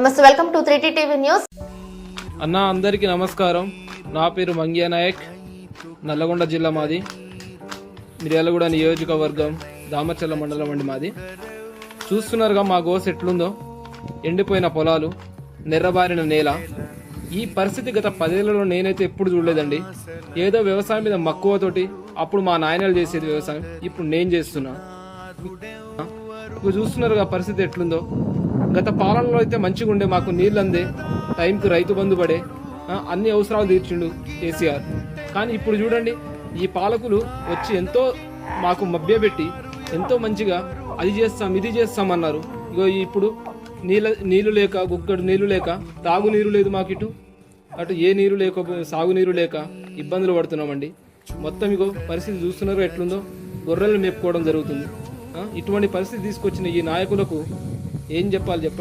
నమస్తే welcome to three TV news అన్న అందరికీ నమస్కారం. నా పేరు మంగ్యా నాయక్. నల్లగొండ జిల్లా మాది. మిర్యాలగూడ నియోజకవర్గం దామచల్ల మండలం అండి మాది. చూస్తున్నారుగా మా గోస్ ఎట్లుందో. ఎండిపోయిన పొలాలు నెర్రబారిన నేల. ఈ పరిస్థితి గత పదేళ్ళలో నేనైతే ఎప్పుడు చూడలేదండి. ఏదో వ్యవసాయం మీద మక్కువతోటి అప్పుడు మా నాయనలు చేసేది వ్యవసాయం. ఇప్పుడు నేను చేస్తున్నా. ఇప్పుడు చూస్తున్నారుగా పరిస్థితి ఎట్లుందో. గత పాలనలో అయితే మంచిగా ఉండే మాకు నీళ్ళు అందే టైంకి రైతు బంధు పడే అన్ని అవసరాలు తీర్చిండు కేసీఆర్. కానీ ఇప్పుడు చూడండి ఈ పాలకులు వచ్చి ఎంతో మాకు మభ్యపెట్టి ఎంతో మంచిగా అది చేస్తాం ఇది చేస్తాం అన్నారు. ఇగో ఇప్పుడు నీళ్ళ నీళ్ళు లేక గుక్కడు నీళ్ళు లేక తాగునీరు లేదు మాకు ఇటు. అటు ఏ నీరు లేక సాగునీరు లేక ఇబ్బందులు పడుతున్నామండి. మొత్తం ఇగో పరిస్థితి చూస్తున్నారో ఎట్లుందో గొర్రెలను మేపుకోవడం జరుగుతుంది. ఇటువంటి పరిస్థితి తీసుకొచ్చిన ఈ నాయకులకు ఏం చెప్పాలి చెప్పాలి